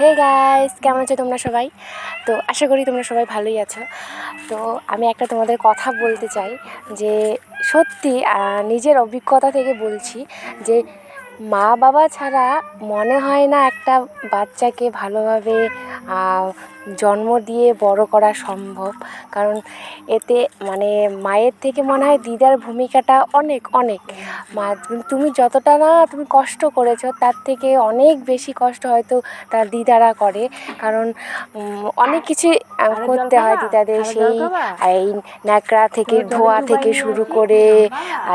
Hey guys কেমন আছো তোমরা সবাই? তো আশা করি তোমরা সবাই ভালোই আছো। তো আমি একটা তোমাদের কথা বলতে চাই, যে সত্যি নিজের অভিজ্ঞতা থেকে বলছি, যে মা বাবা ছাড়া মনে হয় না একটা বাচ্চাকে ভালোভাবে জন্ম দিয়ে বড় করা সম্ভব। কারণ এতে মানে মায়ের থেকে মনে হয় দিদার ভূমিকাটা অনেক অনেক। মা তুমি যতটা না তুমি কষ্ট করেছ তার থেকে অনেক বেশি কষ্ট হয়তো তার দিদারা করে। কারণ অনেক কিছু করতে হয় দিদাদের সেই এই ন্যাকড়া থেকে ধোয়া থেকে শুরু করে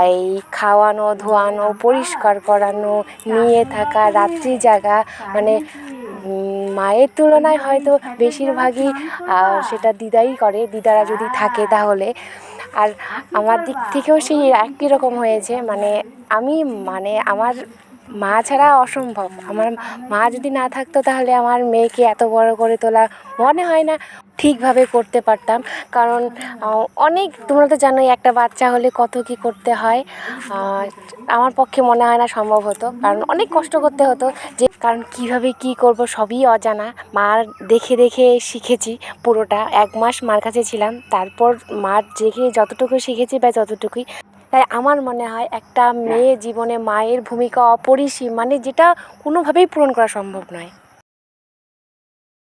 এই খাওয়ানো ধোয়ানো পরিষ্কার করানো নিয়ে থাকা রাত্রি জাগা মানে মায়ের তুলনায় হয়তো বেশিরভাগই সেটা দিদাই করে, দিদারা যদি থাকে তাহলে। আর আমার দিক থেকেও সেই একই রকম হয়েছে মানে আমি মানে আমার মা ছাড়া অসম্ভব। আমার মা যদি না থাকতো তাহলে আমার মেয়েকে এত বড় করে তোলা মনে হয় না ঠিকভাবে করতে পারতাম। কারণ অনেক, তোমরা তো জানোই একটা বাচ্চা হলে কত কী করতে হয়। আমার পক্ষে মনে হয় না সম্ভব হতো। কারণ অনেক কষ্ট করতে হতো যে, কারণ কীভাবে কী করব সবই অজানা। মার দেখে দেখে শিখেছি পুরোটা। এক মাস মার কাছে ছিলাম। তারপর মার দেখে যতটুকু শিখেছি বা যতটুকুই তাই আমার মনে হয় একটা মেয়ে জীবনে মায়ের ভূমিকা অপরিসীম মানে যেটা কোনোভাবেই পূরণ করা সম্ভব নয়।